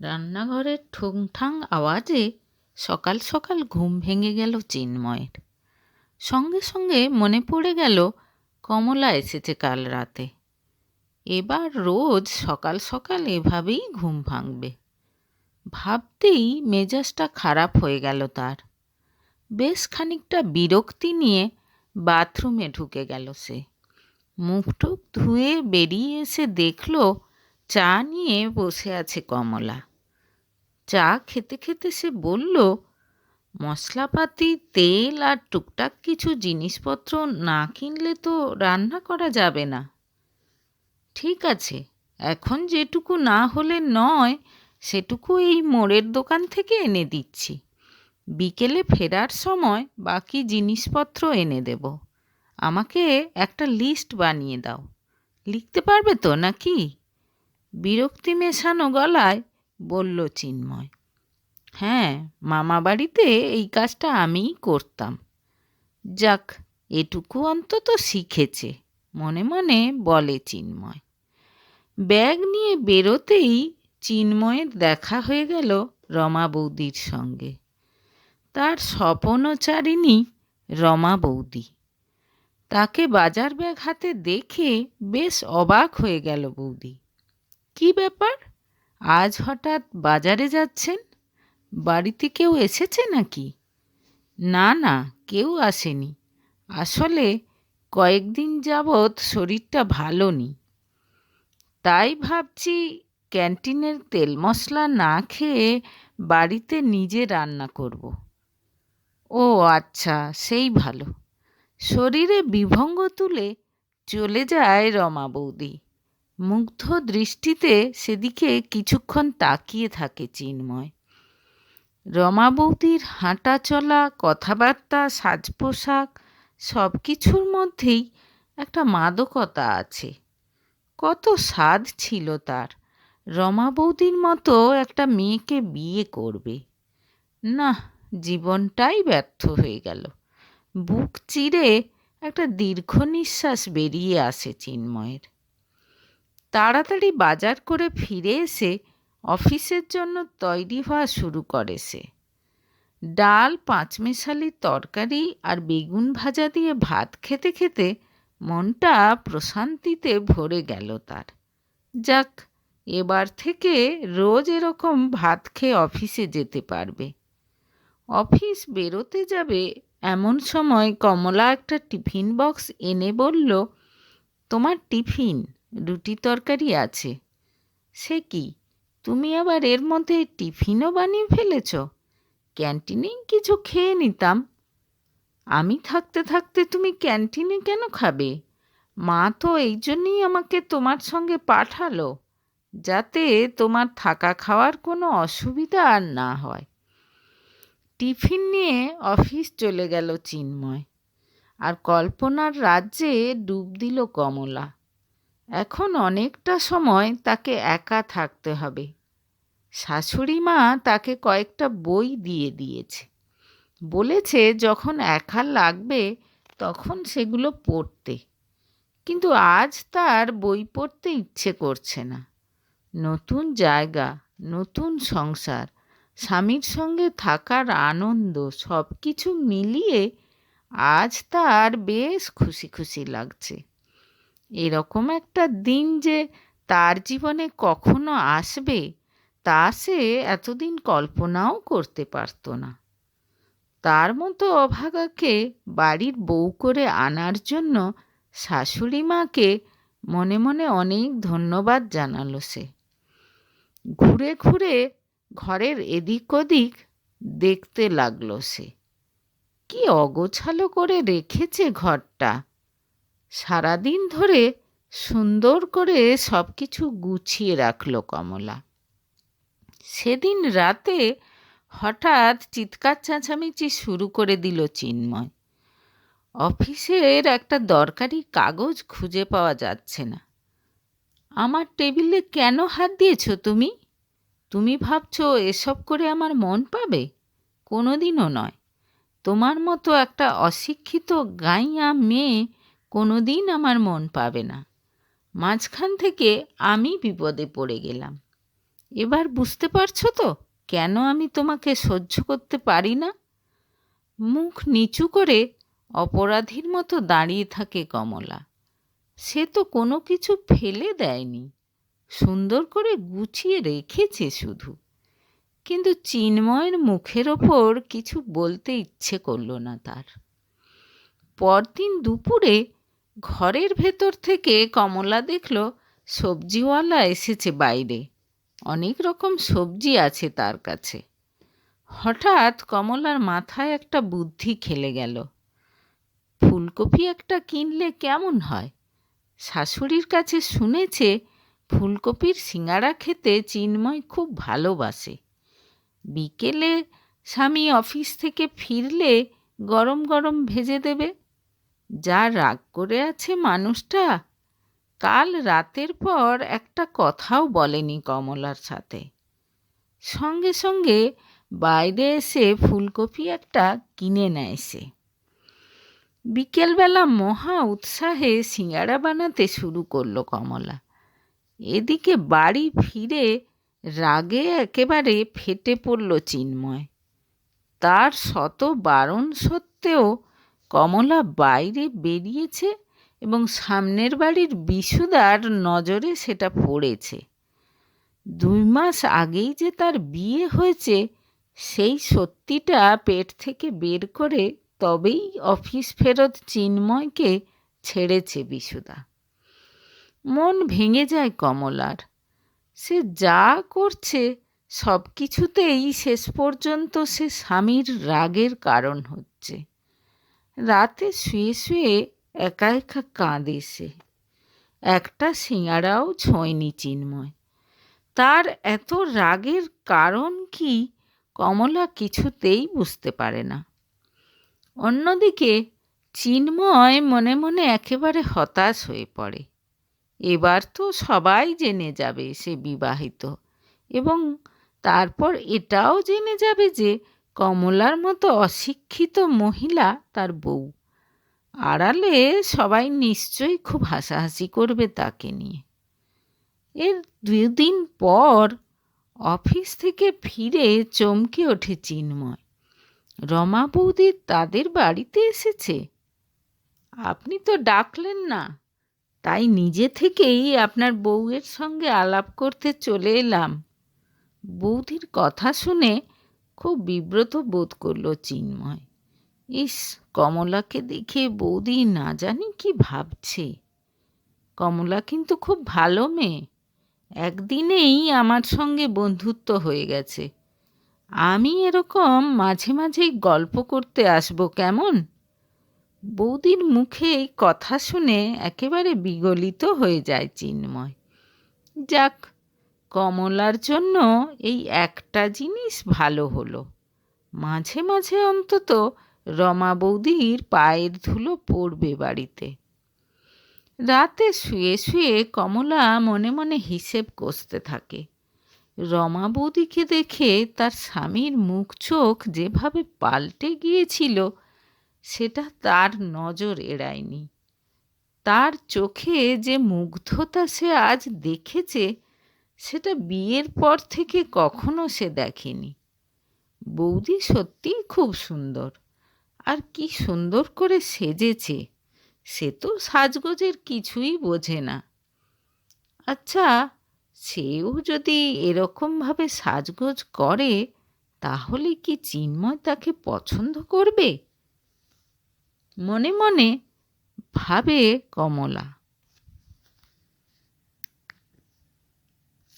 রান্নাঘরের ঠুংঠাং আওয়াজে সকাল সকাল ঘুম ভেঙে গেল চিন্ময়ের। সঙ্গে সঙ্গে মনে পড়ে গেল, কমলা এসেছে কাল রাতে। এবার রোজ সকাল সকাল এভাবেই ঘুম ভাঙবে। ভাবতেই মেজাজটা খারাপ হয়ে গেল তার। বেশ খানিকটা বিরক্তি নিয়ে বাথরুমে ঢুকে গেল সে। মুখ টুক ধুয়ে বেরিয়ে এসে দেখল, চা নিয়ে বসে আছে কমলা। চা খেতে খেতে সে বলল, মশলাপাতি, তেল আর টুকটাক কিছু জিনিসপত্র না কিনলে তো রান্না করা যাবে না। ঠিক আছে, এখন যেটুকু না হলে নয়, সেটুকু এই মোড়ের দোকান থেকে এনে দিচ্ছি। বিকেলে ফেরার সময় বাকি জিনিসপত্র এনে দেব। আমাকে একটা লিস্ট বানিয়ে দাও। লিখতে পারবে তো নাকি? বিরক্তি মেশানো গলায় বলল চিন্ময়। হ্যাঁ মামা বাড়িতে এই কাজটা আমিই করতাম। যাক, এটুকু অন্তত শিখেছে। মনে মনে বলে চিন্ময়। ব্যাগ নিয়ে বেরোতেই চিন্ময়ের দেখা হয়ে গেল রমা বৌদির সঙ্গে। তার স্বপনচারিণী রমা বৌদি। তাকে বাজার ব্যাগ হাতে দেখে বেশ অবাক হয়ে গেল বৌদি। কি ব্যাপার? আজ হঠাৎ বাজারে যাচ্ছেন? বাড়িতে কেউ এসেছে নাকি? না না, কেউ আসেনি। আসলে কয়েকদিন যাবৎ শরীরটা ভালো নেই তাই ভাবছি ক্যান্টিনের তেল মশলা না খেয়ে বাড়িতে নিজে রান্না করব। ও আচ্ছা সেই ভালো। শরীরে বিভঙ্গ তুলে চলে যায় রমা বৌদি। মুগ্ধ দৃষ্টিতে সেদিকে কিছুক্ষণ তাকিয়ে থাকে চিন্ময়। রমা বৌদির হাঁটা চলা কথাবার্তা সাজ পোশাক সব কিছুর মধ্যেই একটা মাদকতা আছে। কত স্বাদ ছিল তার। রমা বৌদির মতো একটা মেয়েকে বিয়ে করবে। না জীবনটাই ব্যর্থ হয়ে গেল। বুক চিরে একটা দীর্ঘ নিঃশ্বাস বেরিয়ে আসে চিন্ময়ের। তাড়াতাড়ি বাজার করে ফিরে এসে অফিসের জন্য তৈরি হওয়া শুরু করে সে। ডাল, পাঁচমেশালি তরকারি আর বেগুন ভাজা দিয়ে ভাত খেতে খেতে মনটা প্রশান্তিতে ভরে গেল তার। যাক, এবার থেকে রোজ এরকম ভাত খেয়ে অফিসে যেতে পারবে। অফিস বেরোতে যাবে এমন সময় কমলা একটা টিফিন বক্স এনে বলল, তোমার টিফিন? রুটি তরকারি আছে। সে কি? তুমি আবার এর মধ্যে টিফিনও বানিয়ে ফেলেছ? ক্যান্টিনেই কিছু খেয়ে নিতাম। আমি থাকতে থাকতে তুমি ক্যান্টিনে কেন খাবে? মা তো এই জন্যই আমাকে তোমার সঙ্গে পাঠালো, যাতে তোমার থাকা খাওয়ার কোনো অসুবিধা আর না হয়। টিফিন নিয়ে অফিস চলে গেল চিন্ময়। আর কল্পনার রাজ্যে ডুব দিল কমলা। এখন অনেকটা সময় তাকে একা থাকতে হবে। শাশুড়ি মা তাকে কয়েকটা বই দিয়ে দিয়েছে। বলেছে যখন একা লাগবে তখন সেগুলো পড়তে। কিন্তু আজ তার বই পড়তে ইচ্ছে করছে না। নতুন জায়গা, নতুন সংসার, স্বামীর সঙ্গে থাকার আনন্দ সব কিছু মিলিয়ে আজ তার বেশ খুশি খুশি লাগছে। এরকম একটা দিন যে তার জীবনে কখনো আসবে, তা সে এতদিন কল্পনাও করতে পারত না। তার মতো অভাগাকে বাড়ির বউ করে আনার জন্য শাশুড়ি মাকে মনে মনে অনেক ধন্যবাদ জানালো সে। ঘুরে ঘুরে ঘরের এদিক ওদিক দেখতে লাগল সে। কি অগোছালো করে রেখেছে ঘরটা। সারাদিন ধরে সুন্দর করে সব কিছু গুছিয়ে রাখল কমলা। সেদিন রাতে হঠাৎ চিৎকার চেঁচামেচি শুরু করে দিল চিন্ময়। অফিসের একটা দরকারি কাগজ খুঁজে পাওয়া যাচ্ছে না। আমার টেবিলে কেন হাত দিয়েছ তুমি? তুমি ভাবছ এসব করে আমার মন পাবে? কোনো দিনও নয়। তোমার মতো একটা অশিক্ষিত গাইয়া মেয়ে কোনো দিন আমার মন পাবে না। মাঝখান থেকে আমি বিপদে পড়ে গেলাম। এবার বুঝতে পারছ তো কেন আমি তোমাকে সহ্য করতে পারি না? মুখ নিচু করে অপরাধীর মতো দাঁড়িয়ে থাকে কমলা। সে তো কোনো কিছু ফেলে দেয়নি। সুন্দর করে গুছিয়ে রেখেছে শুধু। কিন্তু চিন্ময়ের মুখের ওপর কিছু বলতে ইচ্ছে করল না তার। পরদিন দুপুরে ঘরের ভেতর থেকে কমলা দেখল সবজিওয়ালা এসেছে বাইরে। অনেক রকম সবজি আছে তার কাছে। হঠাৎ কমলার মাথায় একটা বুদ্ধি খেলে গেল। ফুলকপি একটা কিনলে কেমন হয়? শাশুড়ির কাছে শুনেছে ফুলকপির সিঙ্গারা খেতে চিন্ময় খুব ভালোবাসে। বিকেলে স্বামী অফিস থেকে ফিরলে গরম গরম ভেজে দেবে। যা রাগ করে আছে মানুষটা, কাল রাতের পর একটা কথাও বলেনি কমলার সাথে। সঙ্গে সঙ্গে বাইরে এসে ফুলকপি একটা কিনে নেয় সে। বিকেলবেলা মহা উৎসাহে সিঙ্গারা বানাতে শুরু করল কমলা। এদিকে বাড়ি ফিরে রাগে একেবারে ফেটে পড়ল চিন্ময়। তার শত বারণ সত্ত্বেও কমলা বাইরে বেরিয়েছে এবং সামনের বাড়ির বিশুদার নজরে সেটা পড়েছে। দুই মাস আগেই যে তার বিয়ে হয়েছে, সেই সত্যিটা পেট থেকে বের করে তবেই অফিস ফেরত চিন্ময়কে ছেড়েছে বিশুদা মন ভেঙে যায় কমলার। সে যা করছে সব কিছুতেই শেষ পর্যন্ত সে স্বামীর রাগের কারণ হচ্ছে। রাতে শুয়ে শুয়ে একা একা কাঁদে সে। একটা সিঙাড়াও ছোঁয়নি চিন্ময়। তার এত রাগের কারণ কি কমলা কিছুতেই বুঝতে পারে না। অন্যদিকে চিন্ময় মনে মনে একেবারে হতাশ হয়ে পড়ে। এবার তো সবাই জেনে যাবে সে বিবাহিত এবং তারপর এটাও জেনে যাবে যে কমলার মতো অশিক্ষিত মহিলা তার বউ। আড়ালে সবাই নিশ্চয়ই খুব হাসাহাসি করবে তাকে নিয়ে। এর দুদিন পর অফিস থেকে ফিরে চমকে ওঠে চিন্ময়। রমা বৌদি তাদের বাড়িতে এসেছে। আপনি তো ডাকলেন না, তাই নিজে থেকেই আপনার বউয়ের সঙ্গে আলাপ করতে চলে এলাম। বৌদির কথা শুনে খুব বিব্রত বোধ করল চিন্ময়। ইস, কমলাকে দেখে বৌদি না জানি কি ভাবছে। কমলা কিন্তু খুব ভালো মেয়ে। একদিনেই আমার সঙ্গে বন্ধুত্ব হয়ে গেছে। আমি এরকম মাঝে মাঝেই গল্প করতে আসব কেমন? বৌদির মুখে এই কথা শুনে একেবারে বিগলিত হয়ে যায় চিন্ময়। যাক কমলার জন্য এই একটা জিনিস ভালো হলো। মাঝে মাঝে অন্তত রমা বৌদির পায়ের ধুলো পড়বে বাড়িতে। রাতে শুয়ে শুয়ে কমলা মনে মনে হিসেব কষতে থাকে। রমা বৌদিকে দেখে তার স্বামীর মুখ চোখ যেভাবে পাল্টে গিয়েছিল, সেটা তার নজর এড়ায়নি। তার চোখে যে মুগ্ধতা সে আজ দেখেছে সেটা বিয়ের পর থেকে কখনো সে দেখেনি। বৌদি সত্যিই খুব সুন্দর। আর কি সুন্দর করে সেজেছে, সে তো সাজগোজের কিছুই বোঝে না। আচ্ছা সেও যদি এরকমভাবে সাজগোজ করে, তাহলে কি চিন্ময় তাকে পছন্দ করবে? মনে মনে ভাবে কমলা।